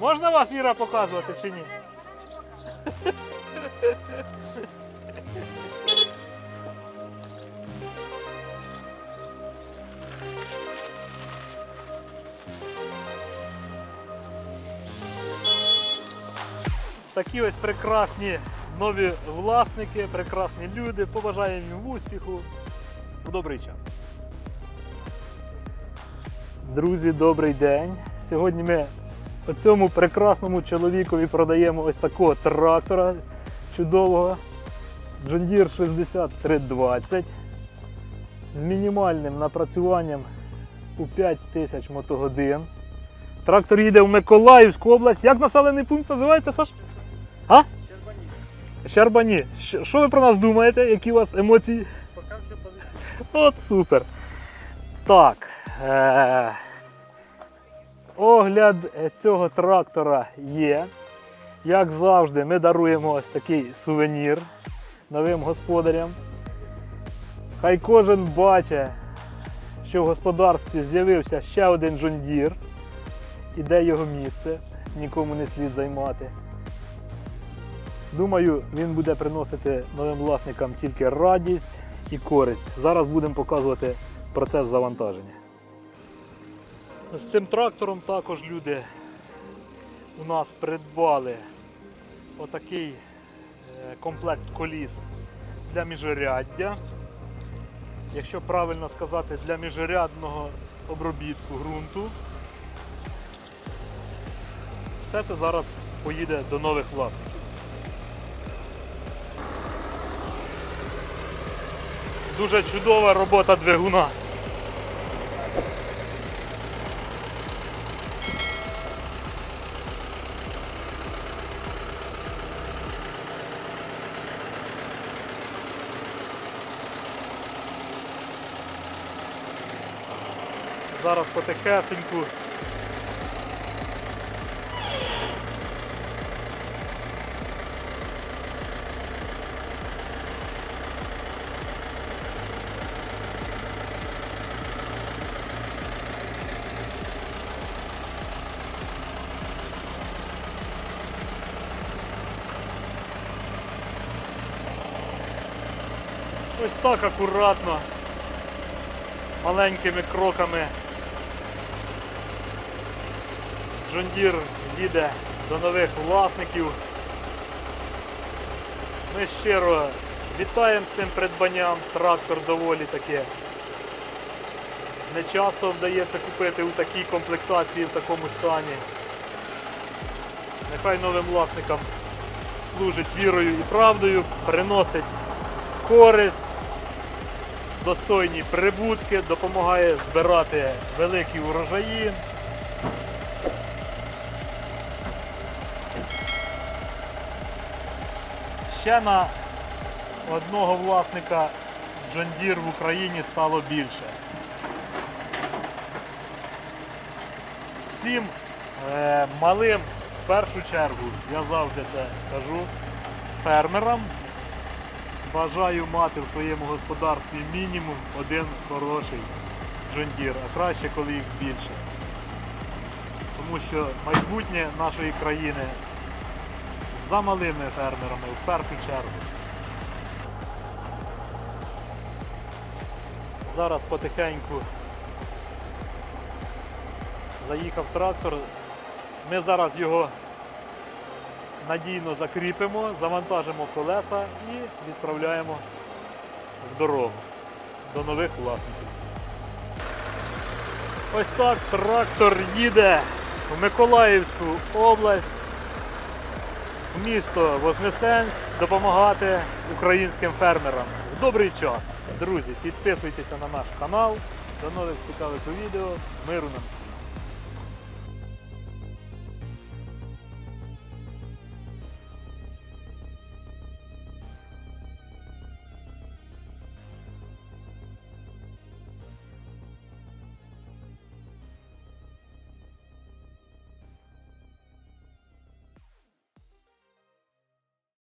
Можна вас Віра показувати чи ні? Такі ось прекрасні нові власники, прекрасні люди. Побажаємо їм успіху. У добрий час. Друзі, добрий день. Сьогодні ми цьому прекрасному чоловікові продаємо ось такого трактора чудового Deere 6320 з мінімальним напрацюванням у 5000 мотогодин. Трактор їде в Миколаївську область. Як населений пункт називається, Саш? А? Щербані. Щ- Що ви про нас думаєте? Які у вас емоції? От супер. Так. Е- огляд е, цього трактора є. Як завжди, ми даруємо ось такий сувенір новим господарям. Хай кожен бачить, що в господарстві з'явився ще один Deere і де його місце, нікому не слід займати. Думаю, він буде приносити новим власникам тільки радість і користь. Зараз будемо показувати процес завантаження. З цим трактором також люди у нас придбали отакий е, комплект коліс для міжряддя. Якщо правильно сказати, для міжрядного обробітку ґрунту. Все це зараз поїде до нових власників. Дуже чудова робота двигуна. Зараз потихесеньку ось так акуратно, маленькими кроками. Deere їде до нових власників. Ми щиро вітаємо з цим придбанням. Трактор доволі таки не часто вдається купити у такій комплектації, в такому стані. Нехай новим власникам служить вірою і правдою, приносить користь, достойні прибутки, допомагає збирати великі урожаї. Ще на одного власника John Deere в Україні стало більше. Всім е, малим, в першу чергу, я завжди це кажу, фермерам бажаю мати в своєму господарстві мінімум один хороший Deere, а краще, коли їх більше. Тому що майбутнє нашої країни за малими фермерами в першу чергу. Зараз потихеньку заїхав трактор. Ми зараз його надійно закріпимо, завантажимо колеса і відправляємо в дорогу до нових власників. Ось так трактор їде в Миколаївську область в місто Вознесенськ допомагати українським фермерам. Добрий час. Друзі, підписуйтеся на наш канал. До нових цікавих відео. Миру нам!